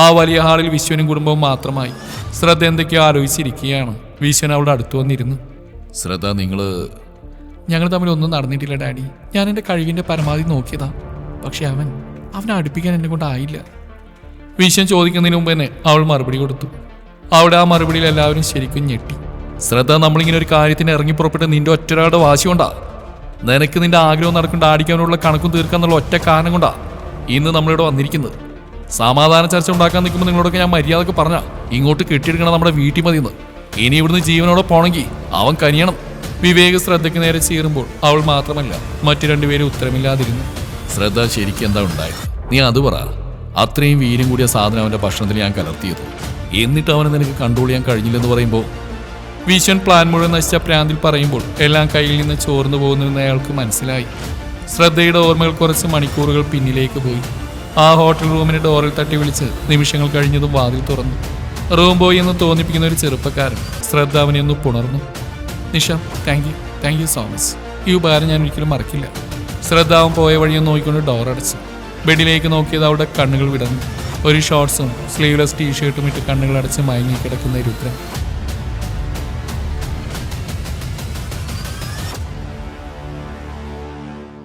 ആ വലിയ ഹാളിൽ വിശ്വനും കുടുംബവും മാത്രമായി. ശ്രദ്ധ എന്തൊക്കെയോ ആലോചിച്ചിരിക്കുകയാണ്. വിശ്വൻ അവളുടെ അടുത്ത് വന്നിരുന്നു. ശ്രദ്ധ നിങ്ങൾ ഞങ്ങൾ തമ്മിൽ ഒന്നും നടന്നിട്ടില്ല ഡാഡി. ഞാൻ എന്റെ കഴിവിന്റെ പരമാവധി നോക്കിയതാ. പക്ഷെ അവൻ അവനെ അടുപ്പിക്കാൻ എന്നെ കൊണ്ടായില്ല വിശ്വൻ ചോദിക്കുന്നതിന് മുമ്പ് തന്നെ അവൾ മറുപടി കൊടുത്തു. അവിടെ ആ മറുപടിയിൽ എല്ലാവരും ശരിക്കും ഞെട്ടി. ശ്രദ്ധ നമ്മളിങ്ങനെ ഒരു കാര്യത്തിന് ഇറങ്ങി പുറപ്പെട്ട് നിന്റെ ഒറ്റൊരാളുടെ വാശി കൊണ്ടാ? നിനക്ക് നിന്റെ ആഗ്രഹം നടക്കും അടിക്കാനുള്ള കണക്കും തീർക്കാന്നുള്ള ഒറ്റ കാരണം കൊണ്ടാ ഇന്ന് നമ്മളിവിടെ വന്നിരിക്കുന്നത്? സമാധാന ചർച്ച ഉണ്ടാക്കാൻ നിൽക്കുമ്പോൾ നിങ്ങളോടൊക്കെ ഞാൻ മര്യാദയ്ക്ക് പറഞ്ഞ ഇങ്ങോട്ട് കെട്ടിയെടുക്കണം നമ്മുടെ വീട്ടിൽ മതിയെന്ന്. ഇനി ഇവിടുന്ന് ജീവനോടെ പോണെങ്കിൽ അവൻ കനിയണം. വിവേക് ശ്രദ്ധയ്ക്ക് നേരെ ചീറുമ്പോൾ അവൾ മാത്രമല്ല മറ്റു രണ്ടുപേരും ഉത്തരമില്ലാതിരുന്നു. ശ്രദ്ധ ശരിക്കും എന്താ ഉണ്ടായത്? നീ അത് പറ. അത്രയും വീര്യം കൂടിയ സാധനം അവന്റെ ഭക്ഷണത്തിൽ ഞാൻ കലർത്തിയത്. എന്നിട്ട് അവനെ നിനക്ക് കൺട്രോൾ ചെയ്യാൻ കഴിഞ്ഞില്ലെന്ന് പറയുമ്പോൾ? വിഷൻ പ്ലാൻ മുഴുവൻ നശിച്ച പ്രാന്തിൽ പറയുമ്പോൾ എല്ലാം കയ്യിൽ നിന്ന് ചോർന്നു പോകുന്നുവെന്ന് അയാൾക്ക് മനസ്സിലായി. ശ്രദ്ധയുടെ ഓർമ്മകൾ കുറച്ച് മണിക്കൂറുകൾ പിന്നിലേക്ക് പോയി. ആ ഹോട്ടൽ റൂമിന് ഡോറിൽ തട്ടി വിളിച്ച് നിമിഷങ്ങൾ കഴിഞ്ഞതും വാതിൽ തുറന്നു. റൂം ബോയ് എന്ന് തോന്നിപ്പിക്കുന്ന ഒരു ചെറുപ്പക്കാരൻ ശ്രദ്ധ അവനെ ഒന്ന് പുണർന്നു. Nisha thank you thank you so much ഈ ഉപകാരം ഞാൻ ഒരിക്കലും മറക്കില്ല. ശ്രദ്ധ അവൻ പോയ വഴിയും നോക്കിക്കൊണ്ട് ഡോർ അടച്ചു. ബെഡിലേക്ക് നോക്കിയത് അവിടെ കണ്ണുകൾ വിടർന്നു. ഒരു ഷോർട്സും സ്ലീവ്ലെസ് ടീഷർട്ടും ഇട്ട് കണ്ണുകൾ അടച്ച് മയങ്ങി കിടക്കുന്ന രുദ്രൻ.